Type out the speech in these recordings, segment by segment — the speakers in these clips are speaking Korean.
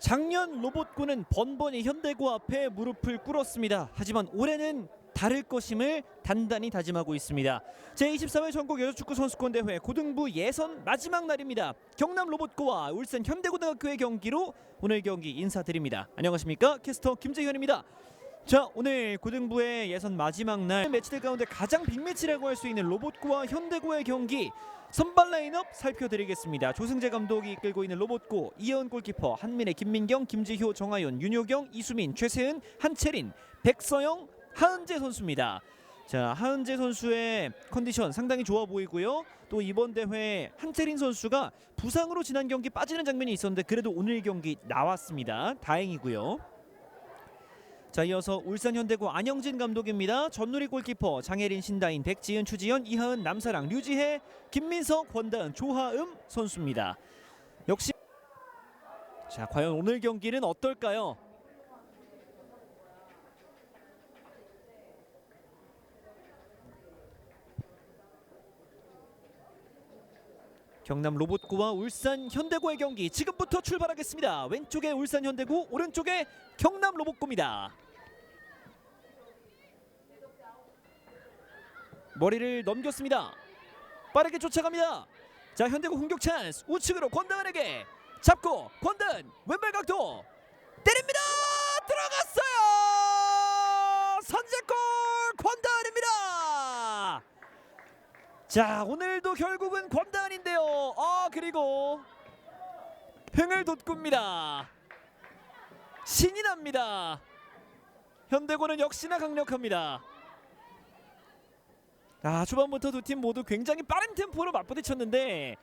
작년 로봇군은 번번이 현대고 앞에 무릎을 꿇었습니다. 하지만 올해는 다를 것임을 단단히 다짐하고 있습니다. 제24회 전국 여자축구 선수권 대회 고등부 예선 마지막 날입니다. 경남 로봇고와 울산 현대고등학교의 경기로 오늘 경기 인사드립니다. 안녕하십니까? 캐스터 김재현입니다. 자 오늘 고등부의 예선 마지막 날 매치들 가운데 가장 빅매치라고 할 수 있는 로봇고와 현대고의 경기 선발 라인업 살펴드리겠습니다. 조승재 감독이 이끌고 있는 로봇고 이현 골키퍼 한민혜 김민경 김지효 정하윤 윤효경 이수민 최세은 한채린 백서영 하은재 선수입니다. 자 하은재 선수의 컨디션 상당히 좋아 보이고요. 또 이번 대회 한채린 선수가 부상으로 지난 경기 빠지는 장면이 있었는데 그래도 오늘 경기 나왔습니다. 다행이고요. 자 이어서 울산 현대고 안영진 감독입니다. 전누리 골키퍼 장혜린 신다인 백지은 추지연 이하은 남사랑 류지혜 김민석 권다은 조하음 선수입니다. 역시 자 과연 오늘 경기는 어떨까요? 경남 로봇고와 울산 현대고의 경기 지금부터 출발하겠습니다. 왼쪽에 울산 현대고, 오른쪽에 경남 로봇고입니다. 머리를 넘겼습니다. 빠르게 쫓아갑니다. 자 현대고 공격 찬스 우측으로 권다은에게 잡고 권다은 왼발 각도 때립니다. 들어갔어요. 선제골 권다은입니다. 자 오늘도 결국은 권다은인데요. 아 그리고 흥을 돋굽니다. 신이 납니다. 현대고는 역시나 강력합니다. 아 초반부터 두 팀 모두 굉장히 빠른 템포로 맞부딪혔는데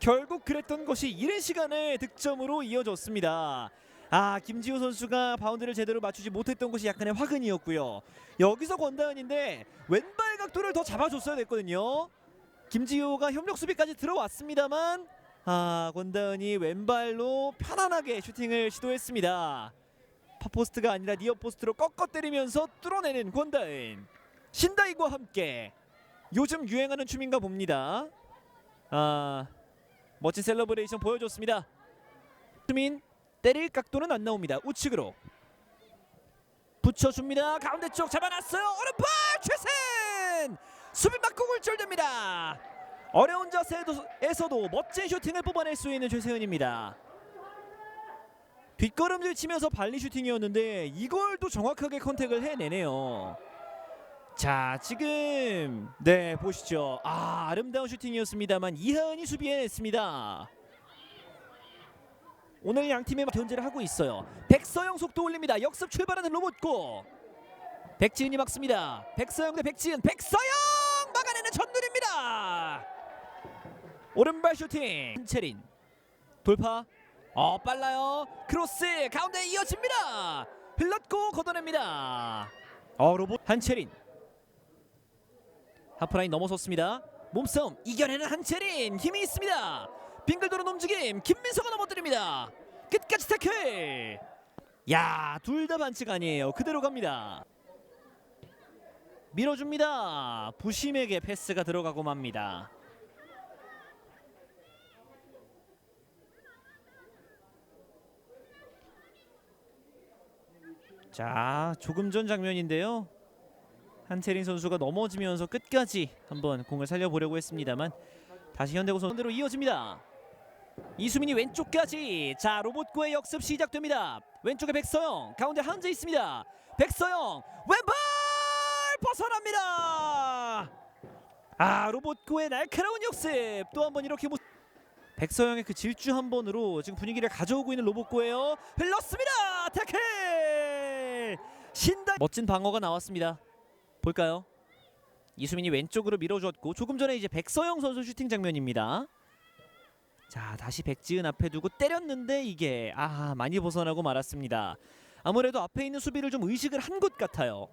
결국 그랬던 것이 이른 시간에 득점으로 이어졌습니다. 아 김지호 선수가 바운드를 제대로 맞추지 못했던 것이 약간의 화근이었고요. 여기서 권다은인데 왼발 각도를 더 잡아줬어야 됐거든요. 김지호가 협력 수비까지 들어왔습니다만 아 권다은이 왼발로 편안하게 슈팅을 시도했습니다. 파포스트가 아니라 니어 포스트로 꺾어 때리면서 뚫어내는 권다은 신다이과 함께 요즘 유행하는 춤인가 봅니다. 아 멋진 셀러브레이션 보여줬습니다. 수민 때릴 각도는 안 나옵니다. 우측으로 붙여줍니다. 가운데 쪽 잡아놨어요. 오른발 최신 수비 맞고 굴절됩니다. 어려운 자세에서도 멋진 슈팅을 뽑아낼 수 있는 최세은입니다. 뒷걸음질 치면서 발리 슈팅이었는데 이걸 또 정확하게 컨택을 해내네요. 자 지금 네 보시죠. 아 아름다운 슈팅이었습니다만 이하은이 수비해냈습니다. 오늘 양 팀의 견제를 하고 있어요. 백서영 속도 올립니다. 역습 출발하는 로봇고. 백지은이 막습니다. 백서영 대 백지은. 백서영 전눈입니다 오른발 슈팅 한채린 돌파 어 빨라요 크로스 가운데 이어집니다 흘렀고 걷어냅니다 어 로봇 한채린 하프라인 넘어섰습니다. 몸싸움 이겨내는 한채린 힘이 있습니다. 빙글 도는 움직임 김민서가 넘어뜨립니다. 끝까지 태클. 야, 둘 다 반칙 아니에요. 그대로 갑니다. 밀어줍니다. 부심에게 패스가 들어가고 맙니다. 자, 조금 전 장면인데요. 한채린 선수가 넘어지면서 끝까지 한번 공을 살려보려고 했습니다만 다시 현대고 선수로 이어집니다. 이수민이 왼쪽까지 자 로봇구의 역습 시작됩니다. 왼쪽에 백서영 가운데 한재 있습니다. 백서영 왼발 벗어납니다. 아 로봇구의 날카로운 역습 또 한 번 이렇게 모... 백서영의 그 질주 한 번으로 지금 분위기를 가져오고 있는 로봇구예요. 흘렀습니다. 태클 신다 멋진 방어가 나왔습니다. 볼까요? 이수민이 왼쪽으로 밀어줬고 조금 전에 이제 백서영 선수 슈팅 장면입니다. 자 다시 백지은 앞에 두고 때렸는데 이게 아 많이 벗어나고 말았습니다. 아무래도 앞에 있는 수비를 좀 의식을 한 것 같아요.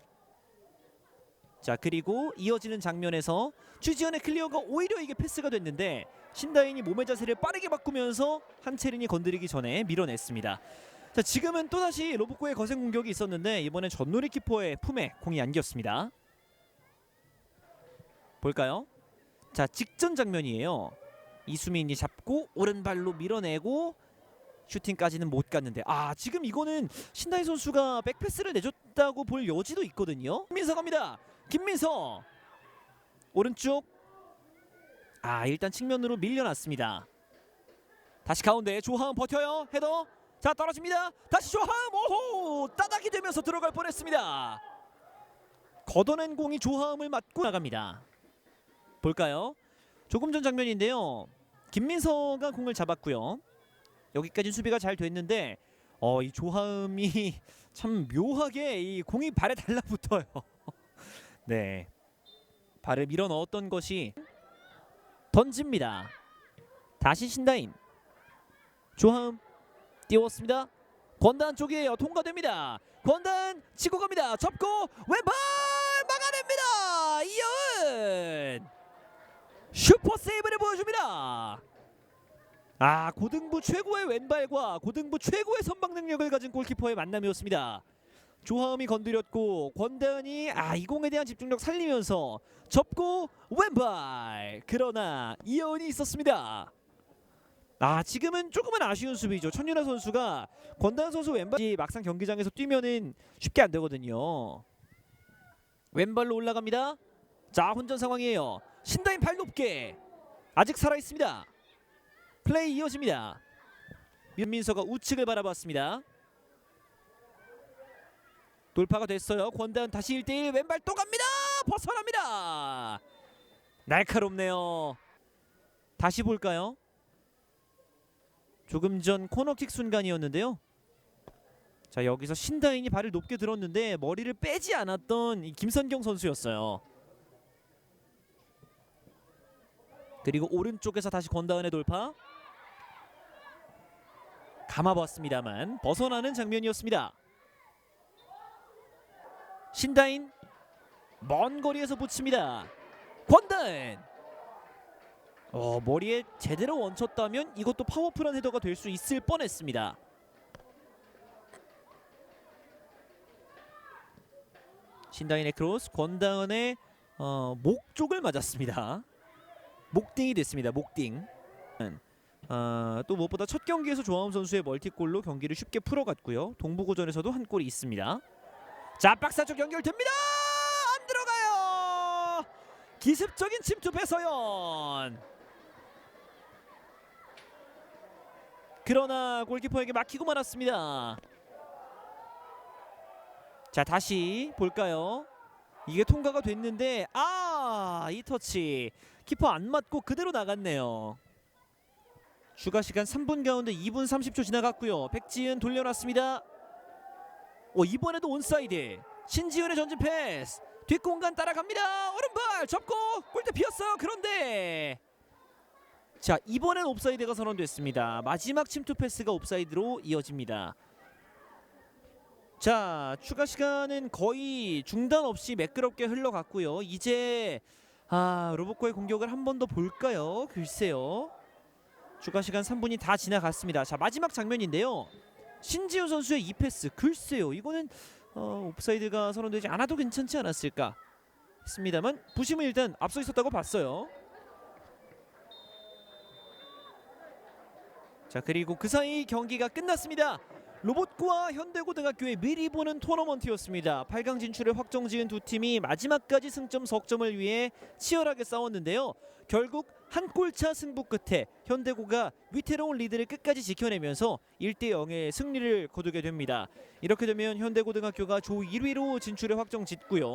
자 그리고 이어지는 장면에서 추지현의 클리어가 오히려 이게 패스가 됐는데 신다인이 몸의 자세를 빠르게 바꾸면서 한채린이 건드리기 전에 밀어냈습니다. 자 지금은 또다시 로봇고의 거센 공격이 있었는데 이번엔 전누리 키퍼의 품에 공이 안겼습니다. 볼까요? 자 직전 장면이에요. 이수민이 잡고 오른발로 밀어내고 슈팅까지는 못 갔는데 아 지금 이거는 신다희 선수가 백패스를 내줬다고 볼 여지도 있거든요. 김민서 갑니다. 김민서 오른쪽 아 일단 측면으로 밀려났습니다. 다시 가운데 조하은 버텨요 헤더 자 떨어집니다. 다시 조하은 오호 따닥이 되면서 들어갈 뻔했습니다. 걷어낸 공이 조하음을 맞고 나갑니다. 볼까요? 조금 전 장면인데요. 김민서가 공을 잡았고요. 여기까지 수비가 잘 됐는데 어, 이 조하음이 참 묘하게 이 공이 발에 달라붙어요. 네. 발을 밀어 넣었던 것이 던집니다. 다시 신다인. 조하음 띄웠습니다. 권단 쪽이에요. 통과됩니다. 권단 치고 갑니다. 접고 왼발 막아냅니다. 이현 슈퍼 세이브를 보여줍니다. 아 고등부 최고의 왼발과 고등부 최고의 선방 능력을 가진 골키퍼의 만남이었습니다. 조하음이 건드렸고 권다은이 아 이 공에 대한 집중력 살리면서 접고 왼발 그러나 이연이 있었습니다. 아 지금은 조금은 아쉬운 수비죠. 천윤아 선수가 권다은 선수 왼발이 막상 경기장에서 뛰면은 쉽게 안 되거든요. 왼발로 올라갑니다. 자 혼전 상황이에요. 신다인 발 높게 아직 살아 있습니다. 플레이 이어집니다. 윤민서가 우측을 바라봤습니다. 돌파가 됐어요. 권다은 다시 1대1 왼발 또 갑니다. 벗어납니다. 날카롭네요. 다시 볼까요? 조금 전 코너킥 순간이었는데요. 자 여기서 신다인이 발을 높게 들었는데 머리를 빼지 않았던 이 김선경 선수였어요. 그리고 오른쪽에서 다시 권다은의 돌파. 감아봤습니다만 벗어나는 장면이었습니다. 신다인 먼 거리에서 붙입니다. 권다은 어, 머리에 제대로 얹혔다면 이것도 파워풀한 헤더가 될 수 있을 뻔했습니다. 신다인의 크로스 권다은의 어, 목 쪽을 맞았습니다. 목딩이 됐습니다. 목딩. 어, 또 무엇보다 첫 경기에서 조하움 선수의 멀티골로 경기를 쉽게 풀어갔고요. 동부고전에서도 한 골이 있습니다. 자 박스 쪽 연결됩니다. 안 들어가요. 기습적인 침투 배서연. 그러나 골키퍼에게 막히고 말았습니다. 자 다시 볼까요? 이게 통과가 됐는데 아 이 터치 키퍼 안 맞고 그대로 나갔네요. 추가 시간 3분 가운데 2분 30초 지나갔고요. 백지은 돌려놨습니다. 오 이번에도 온사이드. 신지은의 전진 패스. 뒷공간 따라갑니다. 오른발 접고 골대 비었어요. 그런데 자 이번엔 옵사이드가 선언됐습니다. 마지막 침투 패스가 옵사이드로 이어집니다. 자 추가 시간은 거의 중단 없이 매끄럽게 흘러갔고요. 이제 아 로보코의 공격을 한 번 더 볼까요? 글쎄요. 추가 시간 3분이 다 지나갔습니다. 자 마지막 장면인데요. 신지우 선수의 이 패스 글쎄요. 이거는 어, 옵사이드가 선언되지 않아도 괜찮지 않았을까 했습니다만 부심은 일단 앞서 있었다고 봤어요. 자 그리고 그 사이 경기가 끝났습니다. 로봇과 현대고등학교의 미리 보는 토너먼트였습니다. 8강 진출을 확정 지은 두 팀이 마지막까지 승점 석점을 위해 치열하게 싸웠는데요. 결국 한 골차 승부 끝에 현대고가 위태로운 리드를 끝까지 지켜내면서 1대 0의 승리를 거두게 됩니다. 이렇게 되면 현대고등학교가 조 1위로 진출을 확정 짓고요.